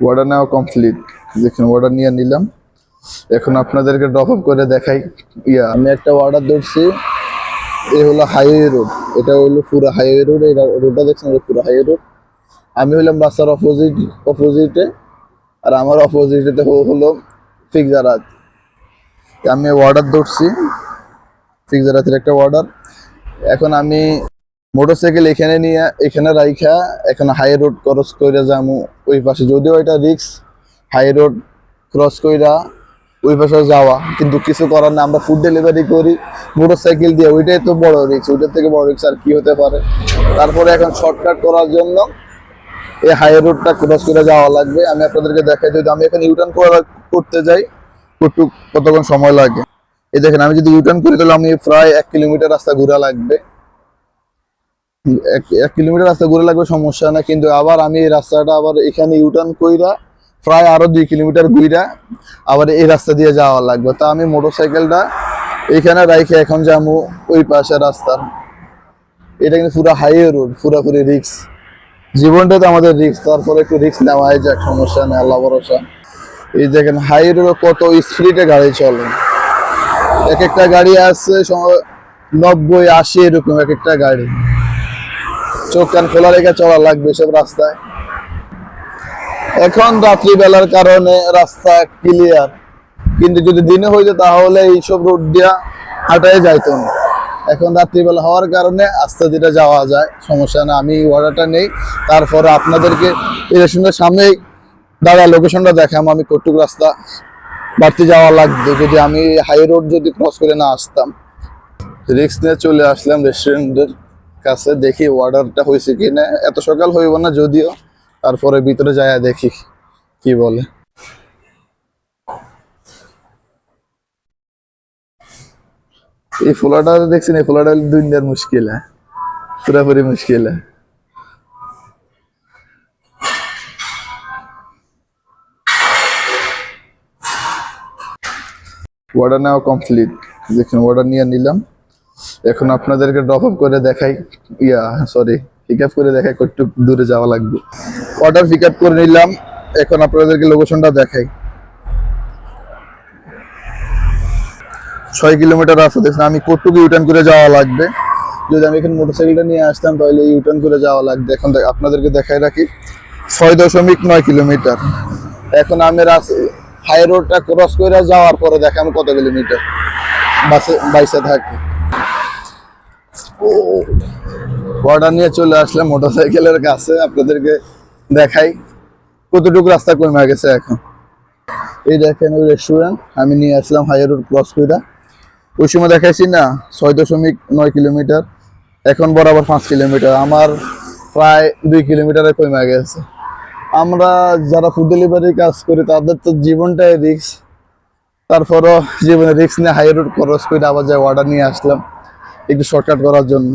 Order নেওয়া complete দেখুন order নিয়ে নিলাম। এখন আপনাদেরকে ড্রপ আপ করে দেখাই। ইয়া, আমি একটা অর্ডার ধরছি। এ হলো হাইওয়ে রোড এটা হলো পুরো হাইওয়ে রোড এই রোডটা দেখছেন পুরো হাইওয়ে রোড আমি হলাম রাস্তার অপোজিট অপোজিটে আর আমার অপোজিটে হলো ফিক্সারাত আমি অর্ডার ধরছি। ফিক্সারাতের একটা অর্ডার এখন আমি মোটরসাইকেল এখানে নিয়ে, এখানে রাইখা, এখন হাই রোড ক্রস করে যাব ওই পাশে যদিও এটা রিক্স হাই রোড ক্রস কইরা ওই পাশে যাওয়া, কিন্তু কিছু করার না, আমরা ফুড ডেলিভারি করি, মোটরসাইকেল দিয়ে, ওইটাই তো বড় রিক্স ওইটার থেকে বড় রিক্স আর কি হতে পারে? তারপরে এখন শর্টকাট করার জন্য এই হাই রোডটা ক্রস করে যাওয়া লাগবে, আমি আপনাদেরকে দেখাই যদি আমি এখানে ইউটার্ন করতে যাই কতটুকু কতক্ষণ সময় লাগে। এই দেখেন, আমি যদি ইউটার্ন করি, তাহলে আমি প্রায় এক কিলোমিটার রাস্তা ঘোরা লাগবে। এক কিলোমিটার রাস্তা ঘুরে লাগবে, সমস্যা না কিন্তু আবার আমি এই রাস্তাটা আবার এখানে ইউটার্ন কইরা প্রায় আরও দুই কিলোমিটার ঘুইরা আবার এই রাস্তা দিয়ে যাওয়া লাগবে। তা আমি মোটরসাইকেলটা এখানে রাইখে এখন যাব ওই পাশে রাস্তার। এটা কিন্তু পুরো হাইওয়ে রোড পুরোপুরি রিক্স জীবনটা তো আমাদের রিক্স তারপরে একটু রিক্স নেওয়াই যাক, সমস্যা নেই, আল্লাহ ভরসা। এই দেখেন হাই রোডে কত স্পিডে গাড়ি চলে। এক একটা গাড়ি আছে সম- নব্বই আশি এরকম এক একটা গাড়ি। চোখ কান খোলা রেখে চলা লাগবে সব রাস্তায়। এখন রাত্রিবেলার কারণে রাস্তা ক্লিয়ার কিন্তু যদি দিনে হইতো তাহলে এইসব রোড দিয়া হাঁটাই যাইতো না। এখন রাত্রিবেলা হওয়ার কারণে আস্তে ধীরে যাওয়া যায়, সমস্যা না। আমি অর্ডারটা নেই। তারপরে আপনাদেরকে ইলেকশনের সামনেই দাদা লোকেশনটা দেখাম আমি কটুক রাস্তা বাড়তে যাওয়া লাগবে। যদি আমি হাই রোড যদি ক্রস করে না আসতাম রিক্স নিয়ে চলে আসলাম রেস্টুরেন্টের কাছে দেখি অর্ডারটা হয়েছে কি না এত সকাল হইব না যদিও, তারপরে ভিতরে যায় দেখি কি বলে। এই ফোলাটা দেখছেন, এই ফোলাটা দুনিয়ার মুশকিল হ্যাঁ? পুরাপুরি মুশকিল হ্যাঁ? অর্ডার নেওয়া কমপ্লিট দেখুন অর্ডার নিয়ে নিলাম। এখন আপনাদেরকে ড্রপ আপ করে দেখাই। ইয়া সরি পিক আপ করে দেখাই একটু দূরে যাওয়া লাগবে। অর্ডার পিক আপ করে নিলাম। এখন আপনাদেরকে লোকেশনটা দেখাই। ছয় কিলোমিটার রাস্তা দেখছেন, আমি কটুকু ইউটার্ন করে যাওয়া লাগবে। যদি আমি এখানে মোটরসাইকেলটা নিয়ে আসতাম, তাহলে ইউটার্ন করে যাওয়া লাগবে। এখন আপনাদেরকে দেখাই রাখি। ছয় দশমিক নয় কিলোমিটার। এখন আমি হাই রোডটা ক্রস করে যাওয়ার পরে দেখাম কত কিলোমিটার। বাসে বাইসে থাকি। অর্ডার নিয়ে চলে আসলাম মোটরসাইকেলের কাছে, আপনাদেরকে দেখাই কতটুকু রাস্তা কমে গেছে এখন। এই দেখেন ওই রেস্টুরেন্ট আমি নিয়ে আসলাম হাই রোড ক্রস করে ওই সময় দেখাইছি না, ছয় দশমিক নয় কিলোমিটার, এখন বরাবর পাঁচ কিলোমিটার। আমার প্রায় দুই কিলোমিটারে কমে গেছে। আমরা যারা ফুড ডেলিভারি কাজ করি, তাদের তো জীবনটাই রিক্স তারপরও জীবনে রিক্স নিয়ে হাই রোড ক্রস করে আবার যাই অর্ডার নিয়ে আসলাম। একটু শর্টকাট করার জন্য।